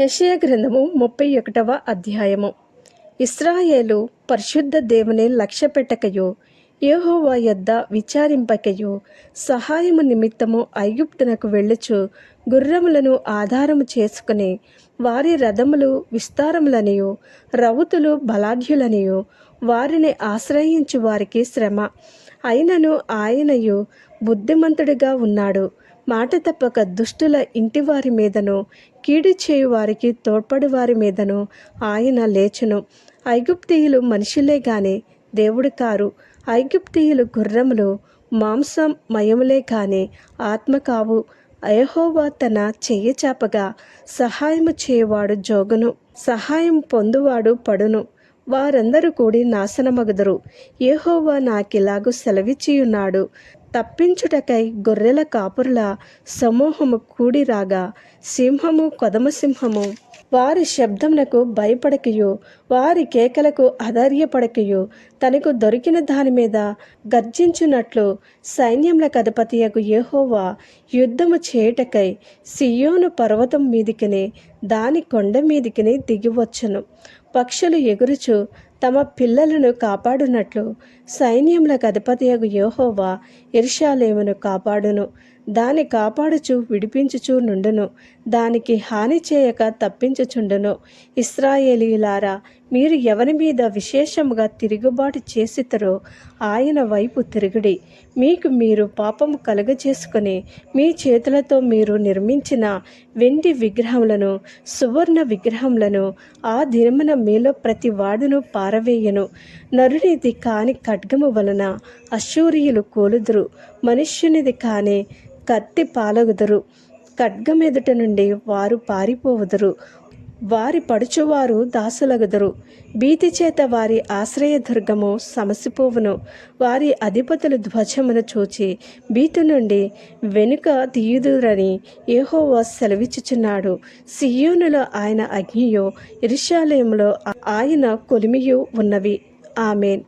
యషయ గ్రంథము ముప్పై ఒకటవ అధ్యాయము. ఇస్రాయేలు పరిశుద్ధ దేవుని లక్ష్యపెట్టకయో యహోవా యొద్ద విచారింపకయో సహాయము నిమిత్తము ఐగుప్తునకు వెళ్ళుచు గుర్రములను ఆధారము చేసుకుని వారి రథములు విస్తారములనియు రౌతులు బలాఢ్యులనియు వారిని ఆశ్రయించు వారికి శ్రమ. అయినను ఆయనయు బుద్ధిమంతుడిగా ఉన్నాడు. మాట తప్పక దుష్టుల ఇంటి వారి మీదను కీడు చేయు వారికి తోడ్పడి వారి మీదను ఆయన లేచును. ఐగుప్తీయులు మనుషులే గాని దేవుడు కారు. ఐగుప్తీయులు గుర్రములు మాంసం మయములే కాని ఆత్మ కావు. అయహోవా తన చెయ్యి చాపగా సహాయము చేయవాడు జోగును. సహాయం పొందువాడు పడును. వారందరూ కూడి నాశనమగుదరు. ఏహోవా నాకిలాగు సెలవిచ్చియున్నాడు. తప్పించుటకై గొర్రెల కాపురుల సమూహము కూడి రాగా సింహము కొదమసింహము వారి శబ్దములకు భయపడకయు వారి కేకలకు అధైర్యపడకయు తనకు దొరికిన దాని మీద గర్జించున్నట్లు సైన్యములకు అధిపతియగు యహోవా యుద్ధము చేయుటకై సియోను పర్వతం మీదికిని దాని కొండ మీదికిని దిగివచ్చును. పక్షులు ఎగురుచు తమ పిల్లలను కాపాడునట్లు సైన్యములకు అధిపతియగు యహోవా ఇర్షాలేమును కాపాడును. దాని కాపాడుచు విడిపించుచు నుండును. దానికి హాని చేయక తప్పించుచుండును. ఇస్రాయేలీలారా మీరు ఎవరి మీద విశేషముగా తిరుగుబాటు చేసితరో ఆయన వైపు తిరుగుడి. మీకు మీరు పాపము కలుగజేసుకుని మీ చేతులతో మీరు నిర్మించిన వెండి విగ్రహములను సువర్ణ విగ్రహములను ఆ దినమున మీలో ప్రతి వాడును పారవేయను. నరునిది కాని ఖడ్గము వలన అశూరియులు కోలుదురు. మనుష్యునిది కాని కత్తి పాలగుదరు. ఖడ్గమెదుట నుండి వారు పారిపోవుదురు. వారి పడుచువారు దాసులగుదరు. భీతి చేత వారి ఆశ్రయదుర్గము సమసిపోవును. వారి అధిపతులు ధ్వజమును చూచి భీతి నుండి వెనుక తీయుదురని ఏహోవా సెలవిచ్చుచున్నాడు. సియోనులో ఆయన అగ్నియో ఇరుషాలయంలో ఆయన కొలిమియు ఉన్నవి. ఆమెన్.